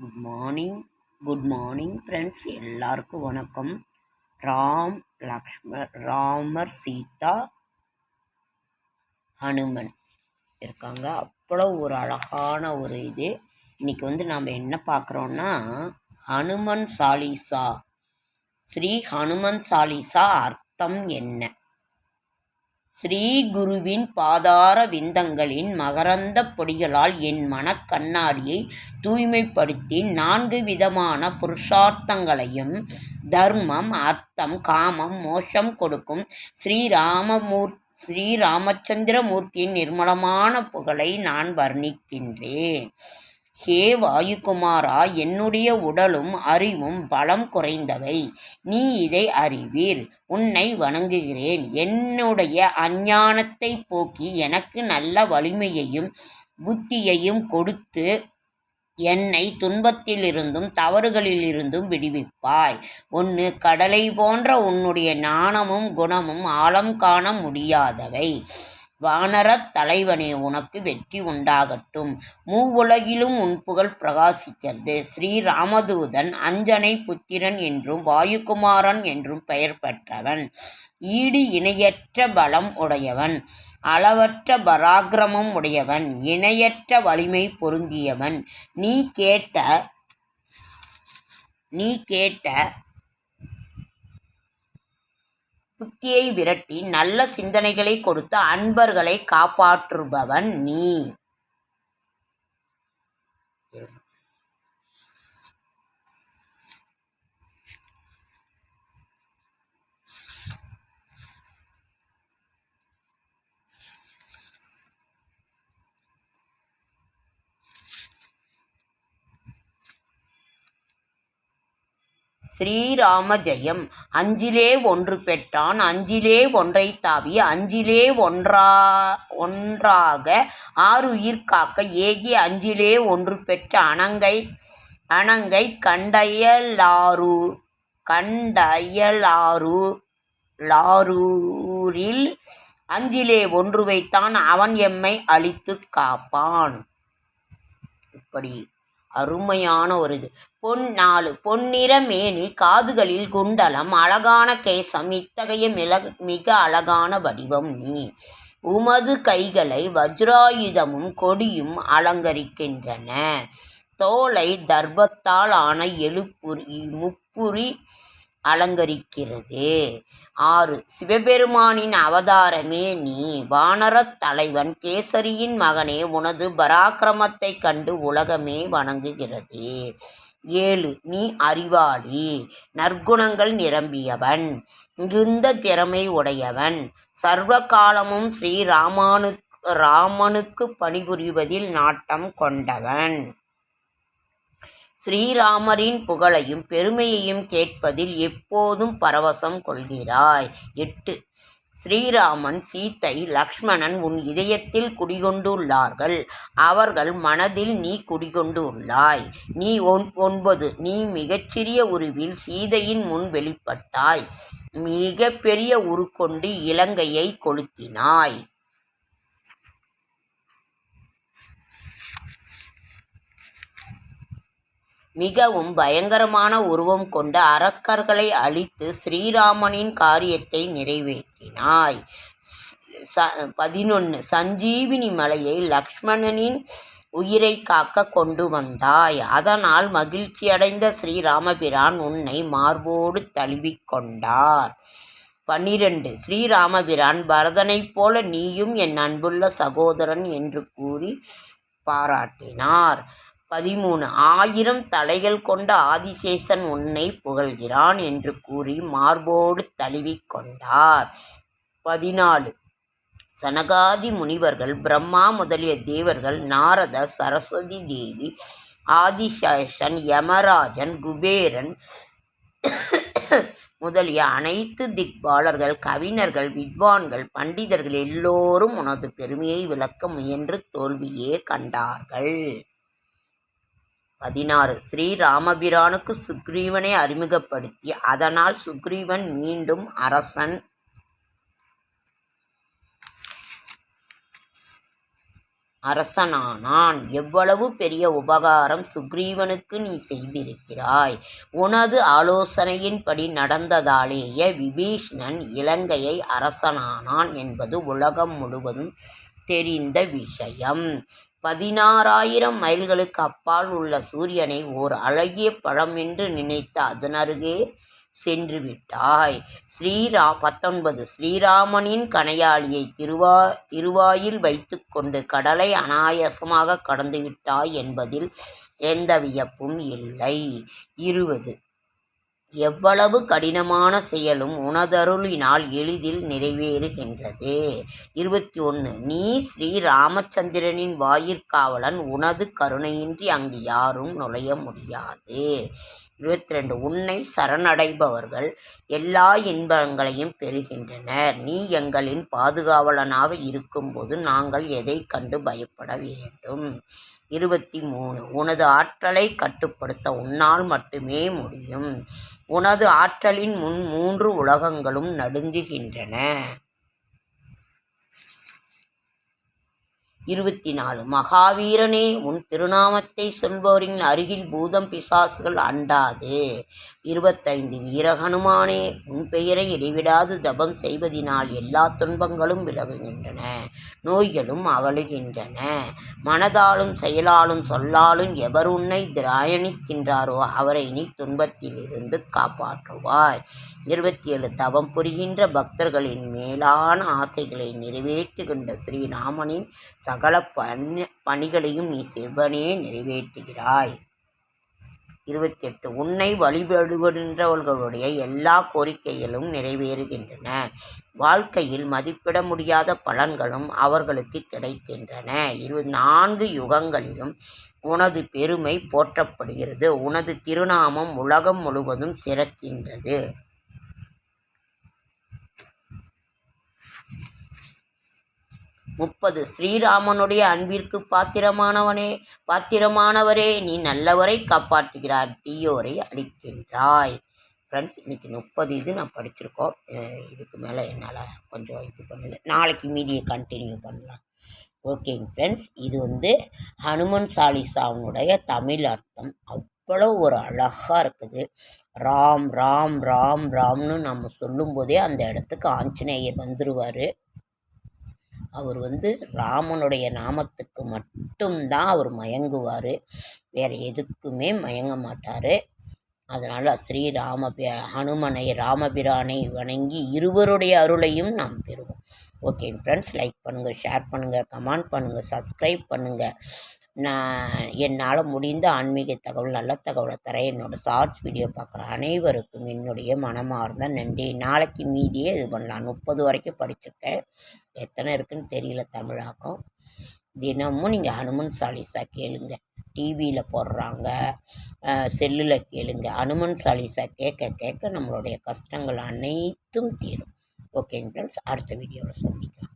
Good morning good morning friends எல்லாருக்கும் வணக்கம். ராம் லக்ஷ்ம ராமர் சீதா ஹனுமன் இருக்காங்க. அவ்வளோ ஒரு அழகான ஒரு இது. இன்னைக்கு வந்து நாம் என்ன பார்க்குறோன்னா ஹனுமன் சாலிசா. ஸ்ரீ ஹனுமன் சாலிசா அர்த்தம் என்ன? ஸ்ரீ குருவின் பாதார விந்தங்களின் மகரந்த பொடிகளால் என் மனக்கண்ணாடியை தூய்மைப்படுத்தி நான்கு விதமான புருஷார்த்தங்களையும் தர்மம் அர்த்தம் காமம் மோஷம் கொடுக்கும் ஸ்ரீராமமூர் ஸ்ரீராமச்சந்திரமூர்த்தியின் நிர்மலமான புகழை நான் வர்ணிக்கின்றேன். ஹே வாயுகுமாரா என்னுடைய உடலும் அறிவும் பலம் குறைந்தவை. நீ இதை அறிவீர். உன்னை வணங்குகிறேன். என்னுடைய அஞ்ஞானத்தை போக்கி எனக்கு நல்ல வலிமையையும் புத்தியையும் கொடுத்து என்னை துன்பத்திலிருந்தும் தவறுகளிலிருந்தும் விடுவிப்பாய். ஒன்று கடலை போன்ற உன்னுடைய ஞானமும் குணமும் ஆழம் காண முடியாதவை. வானரத் தலைவனே உனக்கு வெற்றி உண்டாகட்டும். மூவுலகிலும் உன் புகழ் பிரகாசிக்கிறது. ஸ்ரீ ராமதூதன் அஞ்சனை புத்திரன் என்றும் வாயுகுமாரன் என்றும் பெயர் பெற்றவன். ஈடு இணையற்ற பலம் உடையவன். அளவற்ற பராக்கிரமம் உடையவன். இணையற்ற வலிமை பொருந்தியவன். நீ கேட்ட நீ கேட்ட புத்தியை விரட்டி நல்ல சிந்தனைகளை கொடுத்து அன்பர்களை காப்பாற்றுபவன் நீ. ஸ்ரீராம ஜெயம் அஞ்சிலே ஒன்று பெற்றான் அஞ்சிலே ஒன்றை தாவி அஞ்சிலே ஒன்றா ஒன்றாக ஆறுயிர் காக்க ஏகி அஞ்சிலே ஒன்று பெற்ற அணங்கை அணங்கை கண்டயலாரு கண்டயலாரு லாரூரில் அஞ்சிலே ஒன்று வைத்தான் அவன் எம்மை அழித்து காப்பான். இப்படி அருமையான ஒரு இது. பொன் நாலு பொன்னிற மேனி காதுகளில் குண்டலம் அழகான கேசம் இத்தகைய மிள மிக அழகான வடிவம் நீ. உமது கைகளை வஜ்ராயுதமும் கொடியும் அலங்கரிக்கின்றன. தோலை தர்பத்தால் ஆன எழுப்புரி முப்புரி அலங்கரிக்கிறது. ஆறு சிவபெருமானின் அவதாரமே நீ. வானரத் தலைவன் கேசரியின் மகனே உனது பராக்கிரமத்தை கண்டு உலகமே வணங்குகிறது. ஏழு நீ அறிவாளி. நற்குணங்கள் நிரம்பியவன். மிகுந்த திறமை உடையவன். சர்வ காலமும் ஸ்ரீராமானுக்கு ராமனுக்கு பணிபுரிவதில் நாட்டம் கொண்டவன். ஸ்ரீராமரின் புகழையும் பெருமையையும் கேட்பதில் எப்போதும் பரவசம் கொள்கிறாய். எட்டு ஸ்ரீராமன் சீத்தை லக்ஷ்மணன் உன் இதயத்தில் குடிகொண்டுள்ளார்கள். அவர்கள் மனதில் நீ குடிகொண்டுள்ளாய். நீ ஒன் ஒன்பது நீ மிகச்சிறிய உருவில் சீதையின் முன் வெளிப்பட்டாய். மிக பெரிய உருக்கொண்டு இலங்கையை கொளுத்தினாய். மிகவும் பயங்கரமான உருவம் கொண்ட அரக்கர்களை அழித்து ஸ்ரீராமனின் காரியத்தை நிறைவேற்றினாய் ச பதினொன்று சஞ்சீவினி மலையை லக்ஷ்மணனின் உயிரை காக்க கொண்டு வந்தாய். அதனால் மகிழ்ச்சியடைந்த ஸ்ரீராமபிரான் உன்னை மார்போடு தழுவிக்கொண்டார் பன்னிரண்டு ஸ்ரீராமபிரான் பரதனைப் போல நீயும் என் அன்புள்ள சகோதரன் என்று கூறி பாராட்டினார். பதிமூணு ஆயிரம் தலைகள் கொண்ட ஆதிசேஷன் உன்னை புகழ்கிறான் என்று கூறி மார்போடு தழுவிக்கொண்டார் பதினாலு சனகாதி முனிவர்கள் பிரம்மா முதலிய தேவர்கள் நாரத சரஸ்வதி தேவி ஆதிசேஷன் யமராஜன் குபேரன் முதலிய அனைத்து திக்பாலர்கள் கவிஞர்கள் வித்வான்கள் பண்டிதர்கள் எல்லோரும் உனது பெருமையை விளக்க முயன்று தோல்வியே கண்டார்கள். பதினாறு. ஸ்ரீராமபிரானுக்கு சுக்ரீவனை அறிமுகப்படுத்தி அதனால் சுக்ரீவன் மீண்டும் அரசன். அரசனானான். எவ்வளவு பெரிய உபகாரம் சுக்ரீவனுக்கு நீ செய்திருக்கிறாய்? உனது ஆலோசனையின்படி நடந்ததாலேயே விபீஷ்ணன் இலங்கையை அரசனானான் என்பது உலகம் முழுவதும் தெரிந்த விஷயம். பதினாறாயிரம் மைல்களுக்கு அப்பால் உள்ள சூரியனை ஓர் அழகிய பழம் என்று நினைத்து அதனருகே சென்று விட்டாய் ஸ்ரீரா பத்தொன்பது ஸ்ரீராமனின் கணையாளியை திருவா திருவாயில் வைத்துக்கொண்டு கடலை அனாயாசமாக கடந்து விட்டாய் என்பதில் எந்த வியப்பும் இல்லை. இருபது எவ்வளவு கடினமான செயலும் உனதருளினால் எளிதில் நிறைவேறுகின்றது. இருபத்தி ஒன்று நீ ஸ்ரீ ராமச்சந்திரனின் வாயிற்காவலன் உனது கருணையின்றி அங்கு யாரும் நுழைய முடியாது. இருபத்தி ரெண்டு உன்னை சரணடைபவர்கள் எல்லா இன்பங்களையும் பெறுகின்றனர். நீ எங்களின் பாதுகாவலனாக இருக்கும்போது நாங்கள் எதை கண்டு பயப்பட வேண்டும்? இருபத்தி மூணு. உனது ஆற்றலை கட்டுப்படுத்த உன்னால் மட்டுமே முடியும். உனது ஆற்றலின் முன் மூன்று உலகங்களும் நடுங்குகின்றன. இருபத்தி நாலு மகாவீரனே உன் திருநாமத்தை சொல்பவரின் அருகில் பூதம் பிசாசுகள் அண்டாது. இருபத்தைந்து. வீரகனுமானே உன் பெயரை இடைவிடாது தபம் செய்வதினால் எல்லா துன்பங்களும் விலகுகின்றன நோய்களும் அகழுகின்றன மனதாலும் செயலாலும் சொல்லாலும் எவர் உன்னை திராயணிக்கின்றாரோ அவரை நீ துன்பத்திலிருந்து காப்பாற்றுவாய். இருபத்தி ஏழு தவம் புரிகின்ற பக்தர்களின் மேலான ஆசைகளை நிறைவேற்றுகின்ற ஸ்ரீராமனின் சகல பணி பணிகளையும் நீ செவ்வனே நிறைவேற்றுகிறாய். இருபத்தி எட்டு உன்னை வழிபடுகின்றவர்களுடைய எல்லா கோரிக்கைகளும் நிறைவேறுகின்றன. வாழ்க்கையில் மதிப்பிட முடியாத பலன்களும் அவர்களுக்கு கிடைக்கின்றன. இரு நான்கு யுகங்களிலும் உனது பெருமை போற்றப்படுகிறது. உனது திருநாமம் உலகம் முழுவதும் சிறக்கின்றது. முப்பது. ஸ்ரீராமனுடைய அன்பிற்கு பாத்திரமானவனே பாத்திரமானவரே நீ நல்லவரை காப்பாற்றுகிறார் தீயோரை அழிக்கின்றாய். ஃப்ரெண்ட்ஸ் இன்றைக்கி முப்பது இது நான் படிச்சிருக்கோம். இதுக்கு மேலே என்னால் கொஞ்சம் இது பண்ணல. நாளைக்கு மீடியை கண்டினியூ பண்ணலாம். ஓகேங்க ஃப்ரெண்ட்ஸ் இது வந்து ஹனுமன் சாலிசாவுடைய தமிழ் அர்த்தம். அவ்வளோ ஒரு அழகாக இருக்குது. ராம் ராம் ராம் ராம்னு நம்ம சொல்லும்போதே அந்த இடத்துக்கு ஆஞ்சநேயர் வந்துடுவார் அவர் வந்து ராமனுடைய நாமத்துக்கு மட்டும்தான் அவர் மயங்குவார். வேறு எதுக்குமே மயங்க மாட்டார். அதனால் ஸ்ரீராம ஹனுமனை ராமபிரானை வணங்கி இருவருடைய அருளையும் நாம் பெறுவோம். ஓகே ஃப்ரெண்ட்ஸ் லைக் பண்ணுங்கள் ஷேர் பண்ணுங்கள் கமெண்ட் பண்ணுங்கள் சப்ஸ்கிரைப் பண்ணுங்கள் நான் என்னால் முடிந்த ஆன்மீக தகவல் நல்ல தகவலை தர என்னோடய ஷார்ட்ஸ் வீடியோ பார்க்குற அனைவருக்கும் என்னுடைய மனமார்ந்த நன்றி. நாளைக்கு மீதியே இது பண்ணலாம். முப்பது வரைக்கும் படிச்சிருக்கேன். எத்தனை இருக்குன்னு தெரியல தமிழாக்கம். தினமும் நீங்கள் ஹனுமன் சாலிசா கேளுங்க. டிவியில் போடுறாங்க. செல்லில் கேளுங்க. ஹனுமன் சாலிசா கேட்க கேட்க நம்மளுடைய கஷ்டங்கள் அனைத்தும் தீரும். ஓகேங்க ஃப்ரெண்ட்ஸ் அடுத்த வீடியோவில் சந்திக்கலாம்.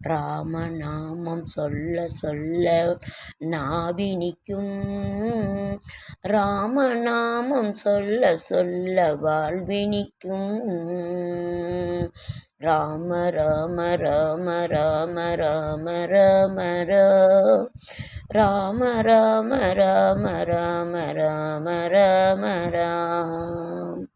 ராம நாமம் சொல்ல சொல்ல நாவினிக்கும் ராம நாமம் சொல்ல சொல்ல வாழ்வினிக்கும் ராம ராம ராம ராம ராம ராம ராம ராம ராம ராம ராம ராம ராம ராம